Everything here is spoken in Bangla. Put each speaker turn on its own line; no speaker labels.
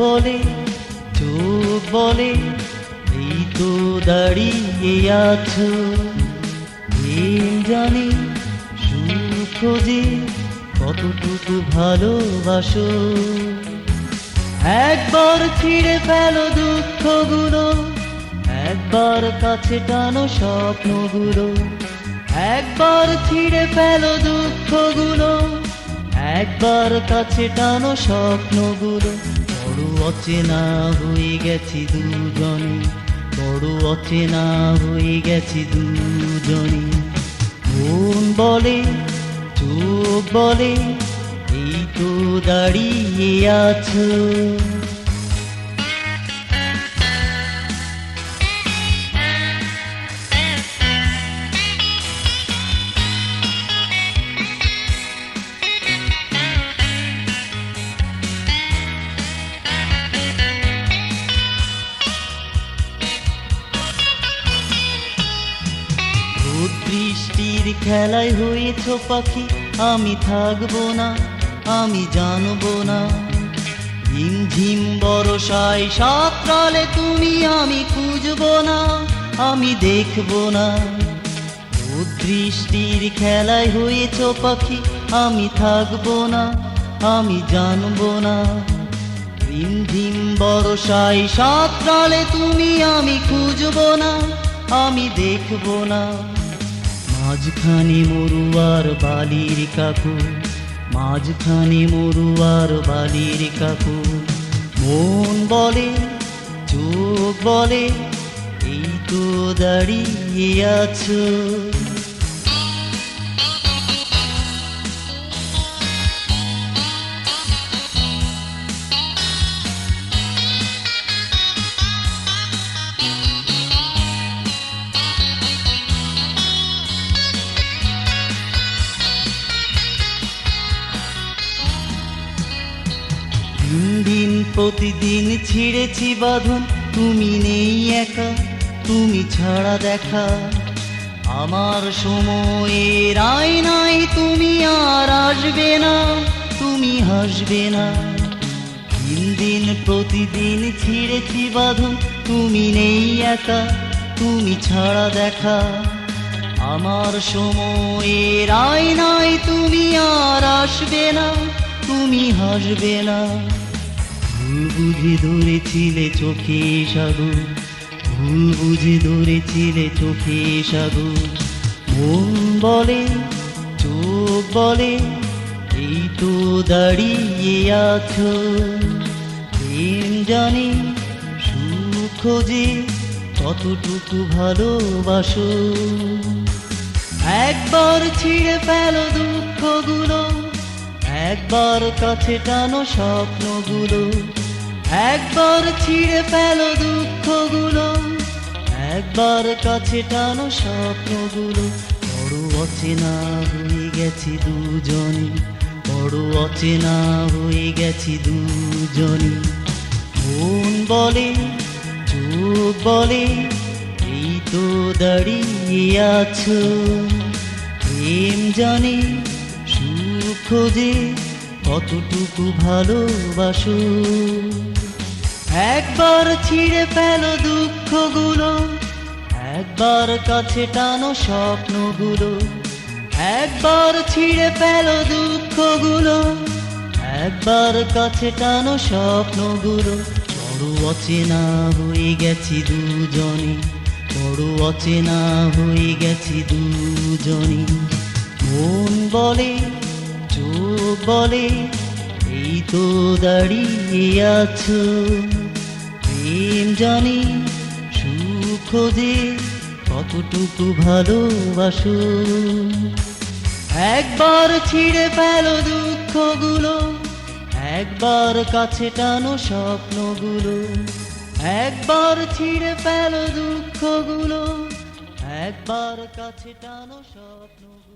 বলে, চোখ বলে, এই তো দাঁড়িয়ে আছো। জানি সুখ খোঁজে কতটুকু ভালোবাসো। একবার ছিঁড়ে ফেলো দুঃখগুলো, একবার কাছে টানো স্বপ্নগুলো। একবার ছিঁড়ে ফেলো দুঃখগুলো, একবার কাছে টানো স্বপ্নগুলো। অচেনা হয়ে গেছি দুজনে, বড় অচেনা হয়ে গেছি দুজনে। মন বলে, চোখ বলে, এই তো দাঁড়িয়ে আছো। বৃষ্টির খেলায় হয়েছ পাখি, আমি থাকব না, আমি জানব না। ঝিম ঝিম বরসায় সাতরালে তুমি, আমি খুঁজবো না, আমি দেখব না। রোদ বৃষ্টির খেলায় হয়েছ পাখি, আমি থাকব না, আমি জানব না। রিম ঝিম বরসায় সাতরালে তুমি, আমি খুঁজবো না, আমি দেখব না। মাঝখানে মরুয়ার বালির কাকু মাঝখানে মরুয়ার বালির কাকু মন বলে, চোখ বলে, এই তো দাঁড়িয়ে আছো। প্রতিদিন ছিঁড়েছি বাঁধন, তুমি নেই একা, তুমি ছাড়া দেখা। আমার সময়ের আয়নায় তুমি আর আসবে না, তুমি হাসবে না। তিন দিন প্রতিদিন ছিঁড়েছি বাঁধন, তুমি নেই একা, তুমি ছাড়া দেখা। আমার সময়ের আয়নায় তুমি আর আসবে না, তুমি হাসবে না। ভুল বুঝে ধরেছিলে চোখে সাগর ভুল বুঝে ধরেছিলে চোখে সাগর মন বলে, চোখ বলে, এই তো দাঁড়িয়ে আছো। প্রেম জানি, সুখ খোঁজে, কতটুকু ভালোবাসো। একবার ছিঁড়ে ফেলো দুঃখগুলো একবার কাছে টানো স্বপ্নগুলো, একবার ছিঁড়ে ফেলো দুঃখগুলো, একবার কাছে টানো স্বপ্নগুলো। বড় অচেনা হয়ে গেছি দুজনে, বড় অচেনা হয়ে গেছি দুজনে। মন বলে, চোখ বলে, এই তো দাঁড়িয়ে আছো। প্রেম জানে খোঁজে কতটুকু ভালোবাসো? একবার ছিঁড়ে ফেলো দুঃখগুলো, একবার কাছে টানো স্বপ্নগুলো, একবার ছিঁড়ে ফেলো দুঃখগুলো, একবার কাছে টানো স্বপ্নগুলো। বড় অচেনা হয়ে গেছি দুজনে, বড় অচেনা হয়ে গেছি দুজনে। মন বলে বলে, এই তো দাঁড়িয়ে আছো। প্রেম জানি, সুখ খোঁজে, কতটুকু ভালোবাসো? একবার ছিঁড়ে ফেলো দুঃখগুলো, একবার কাছে টানো স্বপ্নগুলো, একবার ছিঁড়ে ফেলো দুঃখগুলো, একবার কাছে টানো স্বপ্নগুলো।